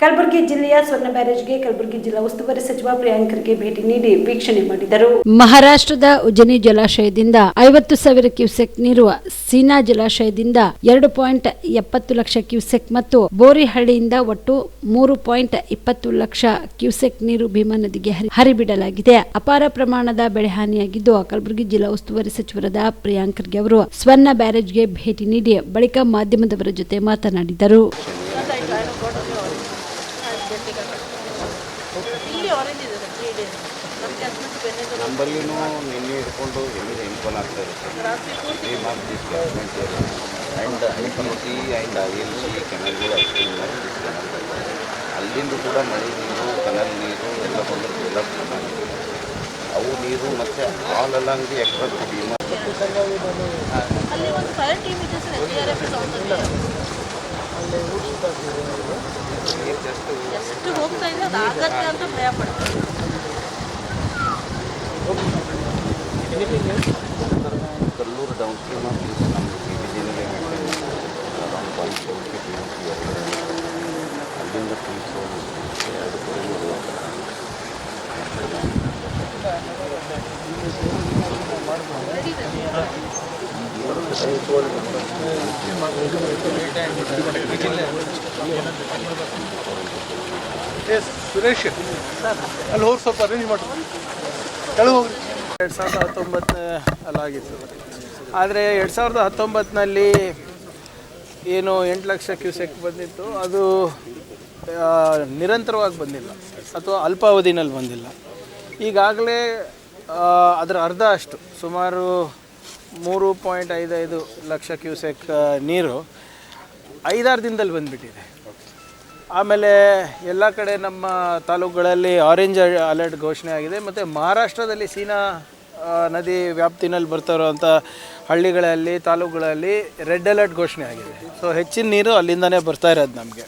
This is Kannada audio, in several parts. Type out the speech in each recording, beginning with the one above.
ಕಲಬುರಗಿ ಜಿಲ್ಲೆಯ ಸ್ವರ್ಣ ಬ್ಯಾರೇಜ್ಗೆ ಕಲಬುರಗಿ ಜಿಲ್ಲಾ ಉಸ್ತುವಾರಿ ಸಚಿವ ಪ್ರಿಯಾಂಕ್ ಖರ್ಗೆ ಭೇಟಿ ನೀಡಿ ವೀಕ್ಷಣೆ ಮಾಡಿದರು. ಮಹಾರಾಷ್ಟ್ರದ ಉಜನಿ ಜಲಾಶಯದಿಂದ ಐವತ್ತು ಸಾವಿರ ಕ್ಯೂಸೆಕ್ ನೀರು ಸೀನಾ ಜಲಾಶಯದಿಂದ ಎರಡು ಪಾಯಿಂಟ್ ಎಪ್ಪತ್ತು ಲಕ್ಷ ಕ್ಯೂಸೆಕ್ ಮತ್ತು ಬೋರಿಹಳ್ಳಿಯಿಂದ ಒಟ್ಟು ಮೂರು ಪಾಯಿಂಟ್ ಇಪ್ಪತ್ತು ಲಕ್ಷ ಕ್ಯೂಸೆಕ್ ನೀರು ಭೀಮಾ ನದಿಗೆ ಹರಿ- ಹರಿಬಿಡಲಾಗಿದೆ. ಅಪಾರ ಪ್ರಮಾಣದ ಬೆಳೆ ಹಾನಿಯಾಗಿದ್ದು ಕಲಬುರಗಿ ಜಿಲ್ಲಾ ಉಸ್ತುವಾರಿ ಸಚಿವರಾದ ಪ್ರಿಯಾಂಕ್ ಖರ್ಗೆ ಅವರು ಸ್ವರ್ಣ ಬ್ಯಾರೇಜ್ಗೆ ಭೇಟಿ ನೀಡಿ ಬಳಿಕ ಮಾಧ್ಯಮದವರ ಜೊತೆ ಮಾತನಾಡಿದರು ಇಲ್ಲಿ ಆರೆಂಜ್ ಇದೆ ಸರ್ ತ್ರೀ ಡೇಸ್ ನಮಗೆ ಹದಿನೆಂಟು ಬೆನ್ನೆದು ನಂಬಲ್ಲಿನೂ ನಿನ್ನೆ ಹಿಡ್ಕೊಂಡು ಎಲ್ಲಿ ಇನ್ಫಾಲ್ ಆಗ್ತಾ ಇರುತ್ತೆ and I P C and I L C ಕೆನಲ್ಗಳು ಅಲ್ಲಿಂದ ಕೂಡ ಮಳೆ ನೀರು ಕೆನಲ್ ನೀರು ಎಲ್ಲ ಬಂದು ಡೆವಲಪ್ ಅವು ನೀರು ಮತ್ತು all along the extra Bhima ಅಲ್ಲಿ ಒಂದು ಫೈರ್ ಟೀಮ್ ಇದೆ sir N D R F ಎಷ್ಟು ಹೋಗ್ತಾ ಇದೆ ಅದು ಆಗತ್ತೆ ಅಂತ ಭಯ ಪಡ್ತಾರೆ Kallur downstream of this ನಮ್ಮದು C B ಜಿನಲ್ಲಿ around one seventy T M C ಅಲ್ಲಿಂದ ತುಂಬಿಸೋ ಎರಡು ಕಡೆ ಎಸ್ ಸುರೇಶ್, ಅಲ್ಲಿ ಹೋಗಿ ಸ್ವಲ್ಪ ಅರೇಂಜ್ ಮಾಡಿ. ಹೋಗ್ರಿ. ಎರಡು ಸಾವಿರದ ಹತ್ತೊಂಬತ್ತನೇ ಅಲ್ಲಾಗಿತ್ತು ಆದರೆ ಎರಡು ಸಾವಿರದ ಹತ್ತೊಂಬತ್ತಿನಲ್ಲಿ ಏನು ಎಂಟು ಲಕ್ಷ ಕ್ಯೂಸೆಕ್ ಬಂದಿತ್ತು. ಅದು ನಿರಂತರವಾಗಿ ಬಂದಿಲ್ಲ. ಅಥವಾ ಅಲ್ಪಾವಧಿನಲ್ಲಿ ಬಂದಿಲ್ಲ. ಈಗಾಗಲೇ ಅದರ ಅರ್ಧ ಅಷ್ಟು. ಸುಮಾರು ಮೂರು ಪಾಯಿಂಟ್ ಐದೈದು ಲಕ್ಷ ಕ್ಯೂಸೆಕ್ ನೀರು ಐದಾರು ದಿನದಲ್ಲಿ ಬಂದುಬಿಟ್ಟಿದೆ. ಆಮೇಲೆ ಎಲ್ಲ ಕಡೆ ನಮ್ಮ ತಾಲೂಕುಗಳಲ್ಲಿ ಆರೆಂಜ್ ಅಲರ್ಟ್ ಘೋಷಣೆ ಆಗಿದೆ. ಮತ್ತು ಮಹಾರಾಷ್ಟ್ರದಲ್ಲಿ ಸೀನಾ ನದಿ ವ್ಯಾಪ್ತಿನಲ್ಲಿ ಬರ್ತಾ ಇರೋವಂಥ ಹಳ್ಳಿಗಳಲ್ಲಿ, ತಾಲೂಕುಗಳಲ್ಲಿ ರೆಡ್ ಅಲರ್ಟ್ ಘೋಷಣೆ ಆಗಿದೆ. ಸೊ ಹೆಚ್ಚಿನ ನೀರು ಅಲ್ಲಿಂದನೇ ಬರ್ತಾ ಇರೋದು ನಮಗೆ.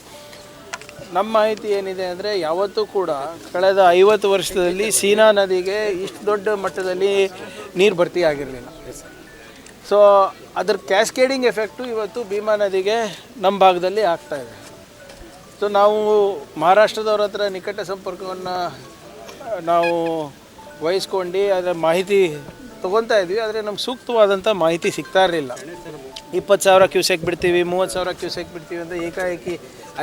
ನಮ್ಮ ಮಾಹಿತಿ ಏನಿದೆ ಅಂದರೆ ಯಾವತ್ತೂ ಕೂಡ ಕಳೆದ ಐವತ್ತು ವರ್ಷದಲ್ಲಿ ಸೀನಾ ನದಿಗೆ ಇಷ್ಟು ದೊಡ್ಡ ಮಟ್ಟದಲ್ಲಿ ನೀರು ಭರ್ತಿ ಆಗಿರಲಿಲ್ಲ ಸೊ ಅದ್ರ ಕ್ಯಾಸ್ಕೇಡಿಂಗ್ ಎಫೆಕ್ಟು ಇವತ್ತು ಭೀಮಾ ನದಿಗೆ ನಮ್ಮ ಭಾಗದಲ್ಲಿ ಆಗ್ತಾ ಇದೆ. ಸೊ ನಾವು ಮಹಾರಾಷ್ಟ್ರದವ್ರ ಹತ್ರ ನಿಕಟ ಸಂಪರ್ಕವನ್ನು ನಾವು ವಹಿಸ್ಕೊಂಡು ಅದರ ಮಾಹಿತಿ ತೊಗೊತಾ ಇದ್ವಿ, ಆದರೆ ನಮ್ಗೆ ಸೂಕ್ತವಾದಂಥ ಮಾಹಿತಿ ಸಿಗ್ತಾ ಇರಲಿಲ್ಲ. ಇಪ್ಪತ್ತು ಸಾವಿರ ಕ್ಯೂಸೆಕ್ ಬಿಡ್ತೀವಿ, ಮೂವತ್ತು ಸಾವಿರ ಕ್ಯೂಸೆಕ್ ಬಿಡ್ತೀವಿ ಅಂತ ಏಕಾಏಕಿ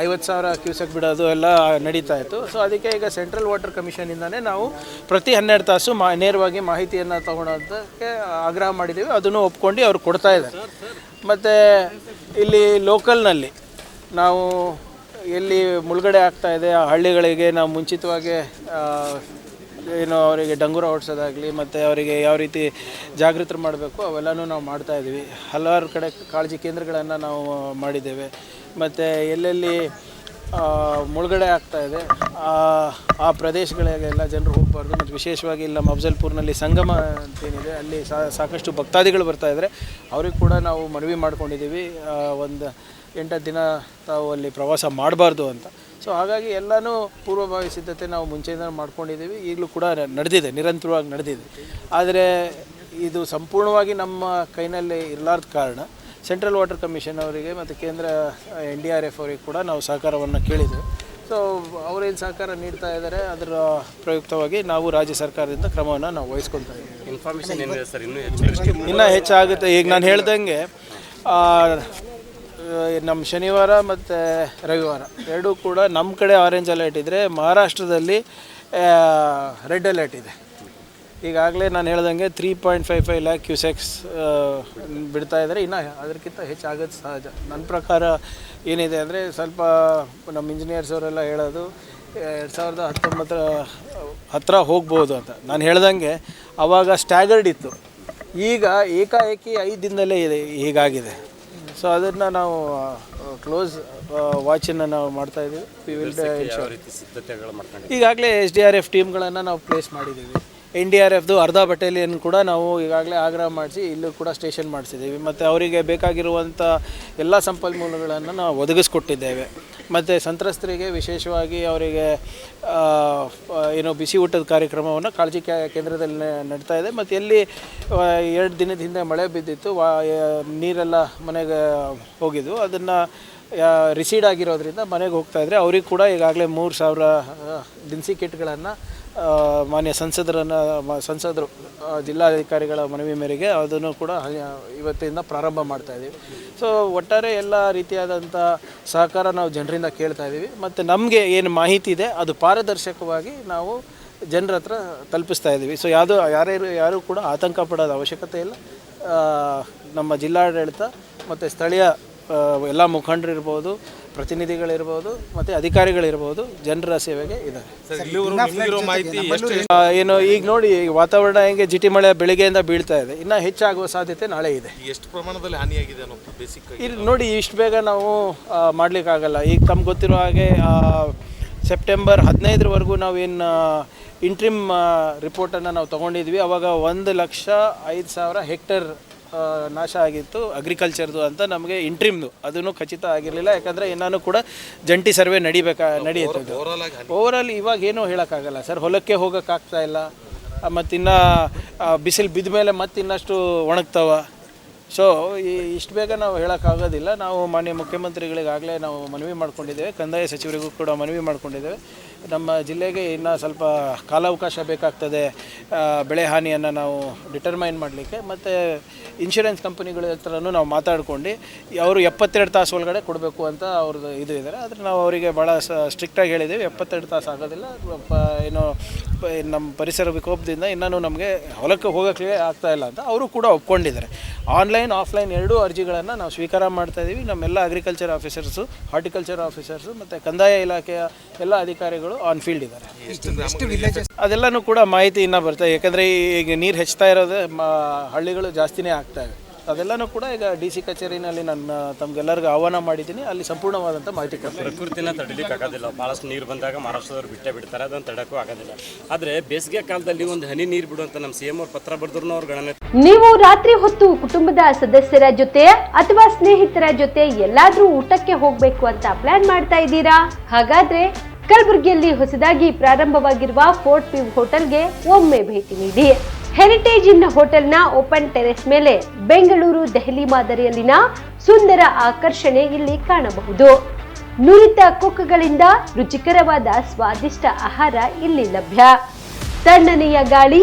ಐವತ್ತು ಸಾವಿರ ಕ್ಯೂಸೆಕ್ ಬಿಡೋದು ಎಲ್ಲ ನಡೀತಾ ಇತ್ತು. ಸೊ ಅದಕ್ಕೆ ಈಗ ಸೆಂಟ್ರಲ್ ವಾಟರ್ ಕಮಿಷನಿಂದನೇ ನಾವು ಪ್ರತಿ ಹನ್ನೆರಡು ತಾಸು ಮಾ, ನೇರವಾಗಿ ಮಾಹಿತಿಯನ್ನು ತೊಗೊಳೋದಕ್ಕೆ ಆಗ್ರಹ ಮಾಡಿದ್ದೀವಿ ಅದನ್ನು ಒಪ್ಕೊಂಡು ಅವ್ರು ಕೊಡ್ತಾ ಇದ್ದಾರೆ. ಮತ್ತು ಇಲ್ಲಿ ಲೋಕಲ್ನಲ್ಲಿ ನಾವು ಎಲ್ಲಿ ಮುಳುಗಡೆ ಆಗ್ತಾ ಇದೆ, ಆ ಹಳ್ಳಿಗಳಿಗೆ ನಾವು ಮುಂಚಿತವಾಗಿ ಏನು ಅವರಿಗೆ ಡಂಗೂರ ಓಡಿಸೋದಾಗಲಿ ಮತ್ತು ಅವರಿಗೆ ಯಾವ ರೀತಿ ಜಾಗೃತರು ಮಾಡಬೇಕು ಅವೆಲ್ಲನೂ ನಾವು ಮಾಡ್ತಾ ಇದ್ದೀವಿ. ಹಲವಾರು ಕಡೆ ಕಾಳಜಿ ಕೇಂದ್ರಗಳನ್ನು ನಾವು ಮಾಡಿದ್ದೇವೆ. ಮತ್ತು ಎಲ್ಲೆಲ್ಲಿ ಮುಳುಗಡೆ ಆಗ್ತಾ ಆ ಪ್ರದೇಶಗಳಿಗೆಲ್ಲ ಜನರು ಹೋಗಬಾರ್ದು ಮತ್ತು ವಿಶೇಷವಾಗಿ ಇಲ್ಲಿ ನಮ್ಮ ಅಫ್ಜಲ್ಪುರ್ನಲ್ಲಿ ಸಂಗಮ ಅಂತೇನಿದೆ, ಅಲ್ಲಿ ಸಾಕಷ್ಟು ಭಕ್ತಾದಿಗಳು ಬರ್ತಾ ಇದ್ದಾರೆ. ಅವ್ರಿಗೆ ಕೂಡ ನಾವು ಮನವಿ ಮಾಡ್ಕೊಂಡಿದ್ದೀವಿ ಒಂದು ಎಂಟತ್ತು ದಿನ ತಾವು ಅಲ್ಲಿ ಪ್ರವಾಸ ಮಾಡಬಾರ್ದು ಅಂತ. ಸೊ ಹಾಗಾಗಿ ಎಲ್ಲನೂ ಪೂರ್ವಭಾವಿ ಸಿದ್ಧತೆ ನಾವು ಮುಂಚೆಯಿಂದ ಮಾಡ್ಕೊಂಡಿದ್ದೀವಿ. ಈಗಲೂ ಕೂಡ ನಡೆದಿದೆ ನಿರಂತರವಾಗಿ ನಡೆದಿದೆ. ಆದರೆ ಇದು ಸಂಪೂರ್ಣವಾಗಿ ನಮ್ಮ ಕೈನಲ್ಲಿ ಇರಲಾರ್ದ ಕಾರಣ ಸೆಂಟ್ರಲ್ ವಾಟರ್ ಕಮಿಷನ್ ಅವರಿಗೆ ಮತ್ತು ಕೇಂದ್ರ ಎನ್ ಡಿ ಆರ್ ಎಫ್ ಅವರಿಗೆ ಕೂಡ ನಾವು ಸಹಕಾರವನ್ನು ಕೇಳಿದ್ವಿ. ಸೊ ಅವರೇನು ಸಹಕಾರ ನೀಡ್ತಾ ಇದ್ದಾರೆ ಅದರ ಪ್ರಯುಕ್ತವಾಗಿ ನಾವು ರಾಜ್ಯ ಸರ್ಕಾರದಿಂದ ಕ್ರಮವನ್ನು ನಾವು ವಹಿಸ್ಕೊಳ್ತಾ ಇದ್ದೀವಿ. ಇನ್ಫಾರ್ಮೇಷನ್ ಇನ್ನೂ ಹೆಚ್ಚು ಇನ್ನೂ ಹೆಚ್ಚಾಗುತ್ತೆ. ಈಗ ನಾನು ಹೇಳ್ದಂಗೆ ನಮ್ಮ ಶನಿವಾರ ಮತ್ತು ರವಿವಾರ. ಎರಡೂ ಕೂಡ ನಮ್ಮ ಕಡೆ ಆರೆಂಜ್ ಅಲರ್ಟ್ ಇದ್ದರೆ ಮಹಾರಾಷ್ಟ್ರದಲ್ಲಿ ರೆಡ್ ಅಲರ್ಟ್ ಇದೆ. ಈಗಾಗಲೇ ನಾನು ಹೇಳ್ದಂಗೆ three point five five lakh cusecs ಬಿಡ್ತಾ ಇದ್ದಾರೆ ಇನ್ನು ಅದಕ್ಕಿಂತ ಹೆಚ್ಚಾಗೋದು ಸಹಜ. ನನ್ನ ಪ್ರಕಾರ ಏನಿದೆ ಅಂದರೆ ಸ್ವಲ್ಪ ನಮ್ಮ ಇಂಜಿನಿಯರ್ಸ್ ಅವರೆಲ್ಲ ಹೇಳೋದು ಎರಡು ಸಾವಿರದ ಹತ್ತೊಂಬತ್ತರ ಹತ್ತಿರ ಹೋಗ್ಬೋದು ಅಂತ. ನಾನು ಹೇಳ್ದಂಗೆ ಆವಾಗ ಸ್ಟ್ಯಾಗರ್ಡ್ ಇತ್ತು. ಈಗ ಏಕಾಏಕಿ ಐದು ದಿನದಲ್ಲೇ ಇದೆ, ಹೀಗಾಗಿದೆ. ಸೊ ಅದನ್ನು ನಾವು ಕ್ಲೋಸ್ ವಾಚನ್ನು ನಾವು ಮಾಡ್ತಾ ಇದ್ದೀವಿ ವಿ ವಿಲ್ ಸಿದ್ಧತೆಗಳು ಮಾಡ್ಕೊಂಡು ಈಗಾಗಲೇ ಎಸ್ ಡಿ ಆರ್ ಎಫ್ ಟೀಮ್ಗಳನ್ನು ನಾವು ಪ್ಲೇಸ್ ಮಾಡಿದ್ದೀವಿ. ಎನ್ ಡಿ ಆರ್ ಎಫ್ದು ಅರ್ಧ ಬಟಾಲಿಯನ್ ಕೂಡ ನಾವು ಈಗಾಗಲೇ ಆಗ್ರಹ ಮಾಡಿಸಿ ಇಲ್ಲೂ ಕೂಡ ಸ್ಟೇಷನ್ ಮಾಡಿಸಿದ್ದೀವಿ. ಮತ್ತು ಅವರಿಗೆ ಬೇಕಾಗಿರುವಂಥ ಎಲ್ಲ ಸಂಪನ್ಮೂಲಗಳನ್ನು ನಾವು ಒದಗಿಸ್ಕೊಟ್ಟಿದ್ದೇವೆ. ಮತ್ತು ಸಂತ್ರಸ್ತರಿಗೆ ವಿಶೇಷವಾಗಿ ಅವರಿಗೆ ಏನು ಬಿಸಿ ಊಟದ ಕಾರ್ಯಕ್ರಮವನ್ನು ಕಾಳಜಿ ಕೇಂದ್ರದಲ್ಲಿ ನಡೀತಾ ಇದೆ. ಮತ್ತು ಎಲ್ಲಿ ಎರಡು ದಿನದ ಹಿಂದೆ ಮಳೆ ಬಿದ್ದಿತ್ತು, ವಾ ನೀರೆಲ್ಲ ಮನೆಗೆ ಹೋಗಿದ್ವು ಅದನ್ನು ರಿಸೀಡ್ ಆಗಿರೋದ್ರಿಂದ ಮನೆಗೆ ಹೋಗ್ತಾ ಇದ್ರೆ ಅವ್ರಿಗೆ ಕೂಡ ಈಗಾಗಲೇ ಮೂರು ಸಾವಿರ ದಿನಸಿ ಕಿಟ್ಗಳನ್ನು ಮಾನ್ಯ ಸಂಸದರನ್ನು ಸಂಸದರು ಜಿಲ್ಲಾಧಿಕಾರಿಗಳ ಮನವಿ ಮೇರೆಗೆ ಅದನ್ನು ಕೂಡ ಇವತ್ತಿಂದ ಪ್ರಾರಂಭ ಮಾಡ್ತಾ ಇದ್ದೀವಿ ಸೊ ಒಟ್ಟಾರೆ ಎಲ್ಲ ರೀತಿಯಾದಂಥ ಸಹಕಾರ ನಾವು ಜನರಿಂದ ಕೇಳ್ತಾ ಇದ್ದೀವಿ ಮತ್ತು ನಮಗೆ ಏನು ಮಾಹಿತಿ ಇದೆ, ಅದು ಪಾರದರ್ಶಕವಾಗಿ ನಾವು ಜನರ ಹತ್ರ ತಲುಪಿಸ್ತಾ ಇದ್ದೀವಿ ಸೊ ಯಾವುದೋ, ಯಾರ್ಯಾರು, ಯಾರೂ ಕೂಡ ಆತಂಕ ಪಡೋದ ಅವಶ್ಯಕತೆ ಇಲ್ಲ. ನಮ್ಮ ಜಿಲ್ಲಾಡಳಿತ ಮತ್ತು ಸ್ಥಳೀಯ ಎಲ್ಲ ಮುಖಂಡರಿರ್ಬೋದು ಪ್ರತಿನಿಧಿಗಳಿರ್ಬೋದು ಮತ್ತು ಅಧಿಕಾರಿಗಳಿರ್ಬೋದು ಜನರ ಸೇವೆಗೆ ಇದ್ದಾರೆ. ಏನು ಈಗ ನೋಡಿ ಈಗ ವಾತಾವರಣ ಹೆಂಗೆ ಜಿಟಿ ಮಳೆ ಬೆಳಿಗ್ಗೆಯಿಂದ ಬೀಳ್ತಾ ಇದೆ. ಇನ್ನು ಹೆಚ್ಚಾಗುವ ಸಾಧ್ಯತೆ ನಾಳೆ ಇದೆ. ಎಷ್ಟು ಪ್ರಮಾಣದಲ್ಲಿ ಹಾನಿಯಾಗಿದೆ ಇಲ್ಲಿ ನೋಡಿ ಇಷ್ಟು ಬೇಗ ನಾವು ಮಾಡಲಿಕ್ಕಾಗಲ್ಲ. ಈಗ ತಮ್ಗೆ ಗೊತ್ತಿರೋ ಹಾಗೆ ಸೆಪ್ಟೆಂಬರ್ ಹದಿನೈದರವರೆಗೂ ನಾವೇನು ಇಂಟ್ರಿಮ್ ರಿಪೋರ್ಟನ್ನು ನಾವು ತೊಗೊಂಡಿದ್ವಿ. ಅವಾಗ ಒಂದು ಲಕ್ಷ ಐದು ಸಾವಿರ ಹೆಕ್ಟೇರ್ ನಾಶ ಆಗಿತ್ತು ಅಗ್ರಿಕಲ್ಚರ್ದು ಅಂತ ನಮಗೆ ಇಂಟ್ರಿಮ್ದು ಅದನ್ನು ಖಚಿತ ಆಗಿರಲಿಲ್ಲ ಯಾಕಂದರೆ ಇನ್ನೂ ಕೂಡ ಜಂಟಿ ಸರ್ವೆ ನಡಿಬೇಕಾ ನಡೆಯುತ್ತೆ ಓವರಾಲ್ ಇವಾಗ ಏನೂ ಹೇಳೋಕ್ಕಾಗಲ್ಲ ಸರ್ ಹೊಲಕ್ಕೆ ಹೋಗೋಕ್ಕಾಗ್ತಾ ಇಲ್ಲ ಮತ್ತಿನ್ನು ಬಿಸಿಲು ಬಿದ್ದ ಮೇಲೆ ಮತ್ತೆ ಇನ್ನಷ್ಟು ಒಣಗ್ತಾವ. ಸೊ ಇಷ್ಟು ಬೇಗ ನಾವು ಹೇಳೋಕ್ಕಾಗೋದಿಲ್ಲ. ನಾವು ಮಾನ್ಯ ಮುಖ್ಯಮಂತ್ರಿಗಳಿಗಾಗಲೇ ನಾವು ಮನವಿ ಮಾಡ್ಕೊಂಡಿದ್ದೇವೆ. ಕಂದಾಯ ಸಚಿವರಿಗೂ ಕೂಡ ಮನವಿ ಮಾಡ್ಕೊಂಡಿದ್ದೇವೆ. ನಮ್ಮ ಜಿಲ್ಲೆಗೆ ಇನ್ನು ಸ್ವಲ್ಪ ಕಾಲಾವಕಾಶ ಬೇಕಾಗ್ತದೆ. ಬೆಳೆ ಹಾನಿಯನ್ನು ನಾವು ಡಿಟರ್ಮೈನ್ ಮಾಡಲಿಕ್ಕೆ. ಮತ್ತು ಇನ್ಶೂರೆನ್ಸ್ ಕಂಪನಿಗಳ ಹತ್ರನೂ ನಾವು ಮಾತಾಡ್ಕೊಂಡು, ಅವರು ಎಪ್ಪತ್ತೆರಡು ತಾಸು ಒಳಗಡೆ ಕೊಡಬೇಕು ಅಂತ ಅವ್ರದ್ದು ಇದು ಇದ್ದಾರೆ. ಆದರೆ ನಾವು ಅವರಿಗೆ ಭಾಳ ಸ್ಟ್ರಿಕ್ಟಾಗಿ ಹೇಳಿದ್ದೀವಿ. ಎಪ್ಪತ್ತೆರಡು ತಾಸು ಆಗೋದಿಲ್ಲ. ಏನೋ ನಮ್ಮ ಪರಿಸರ ವಿಕೋಪದಿಂದ ಇನ್ನೂ ನಮಗೆ ಹೊಲಕ್ಕೆ ಹೋಗೋಕ್ಕೆ ಆಗ್ತಾಯಿಲ್ಲ ಅಂತ ಅವರು ಕೂಡ ಒಪ್ಕೊಂಡಿದ್ದಾರೆ. ಆನ್ಲೈನ್, ಆಫ್ಲೈನ್ ಎರಡೂ ಅರ್ಜಿಗಳನ್ನು ನಾವು ಸ್ವೀಕಾರ ಮಾಡ್ತಾ ಇದ್ದೀವಿ ನಮ್ಮೆಲ್ಲ ಅಗ್ರಿಕಲ್ಚರ್ ಆಫೀಸರ್ಸು ಹಾರ್ಟಿಕಲ್ಚರ್ ಆಫೀಸರ್ಸು ಮತ್ತು ಕಂದಾಯ ಇಲಾಖೆಯ ಎಲ್ಲ ಅಧಿಕಾರಿಗಳು ಆನ್ ಫೀಲ್ಡ್ ಇದ್ದಾರೆ. ಅದೆಲ್ಲನೂ ಕೂಡ ಮಾಹಿತಿ ಇನ್ನೂ ಬರ್ತದೆ ಯಾಕಂದರೆ ಈಗ ನೀರು ಹೆಚ್ಚುತ್ತಾ ಇರೋದೇ ಹಳ್ಳಿಗಳು ಜಾಸ್ತಿನೇ ಆಗ್ತಾ ಇವೆ. ಅದೆಲ್ಲನೂ ಕೂಡ ಈಗ ಡಿ ಸಿ ಕಚೇರಿನಲ್ಲಿ ನನ್ನ ತಮಗೆಲ್ಲರಿಗೂ ಆಹ್ವಾನ ಮಾಡಿದ್ದೀನಿ. ಅಲ್ಲಿ ಸಂಪೂರ್ಣವಾದಂಥ ಮಾಹಿತಿ ಕೊಡ್ತಾರೆ ಪ್ರಕೃತಿನ ತಡಿಲಿಕ್ಕೆ ಆಗೋದಿಲ್ಲ. ಭಾಳಷ್ಟು ನೀರು ಬಂದಾಗ ಮಹಾರಾಷ್ಟ್ರದವ್ರು ಬಿಟ್ಟೆ ಬಿಡ್ತಾರೆ. ಅದನ್ನು ತಡಕ್ಕೂ ಆಗೋದಿಲ್ಲ. ಆದರೆ ಬೇಸಿಗೆ ಕಾಲದಲ್ಲಿ ಒಂದು ಹನಿ ನೀರು ಬಿಡುವಂತ ನಮ್ಮ ಸಿ ಎಂ ಅವ್ರು ಪತ್ರ ಬರೆದ್ರು ಅವ್ರು ಗಣನೆ ನೀವು ರಾತ್ರಿ ಹೊತ್ತು ಕುಟುಂಬದ ಸದಸ್ಯರ ಜೊತೆ ಅಥವಾ ಸ್ನೇಹಿತರ ಜೊತೆ ಎಲ್ಲಾದರೂ ಊಟಕ್ಕೆ ಹೋಗಬೇಕು ಅಂತ ಪ್ಲಾನ್ ಮಾಡ್ತಾ ಇದ್ದೀರಾ? ಹಾಗಾದ್ರೆ ಕಲಬುರಗಿಯಲ್ಲಿ ಹೊಸದಾಗಿ ಪ್ರಾರಂಭವಾಗಿರುವ ಫೋರ್ಟ್ ಪಿವ್ ಹೋಟೆಲ್ಗೆ ಒಮ್ಮೆ ಭೇಟಿ ನೀಡಿ. ಹೆರಿಟೇಜ್ ಇನ್ ಹೋಟೆಲ್ನ ಓಪನ್ ಟೆರೆಸ್ ಮೇಲೆ ಬೆಂಗಳೂರು, ದೆಹಲಿ ಮಾದರಿಯಲ್ಲಿನ ಸುಂದರ ಆಕರ್ಷಣೆ ಇಲ್ಲಿ ಕಾಣಬಹುದು. ನುರಿತ ಕುಕ್ಗಳಿಂದ ರುಚಿಕರವಾದ ಸ್ವಾದಿಷ್ಟ ಆಹಾರ ಇಲ್ಲಿ ಲಭ್ಯ. ತಣ್ಣನೆಯ ಗಾಳಿ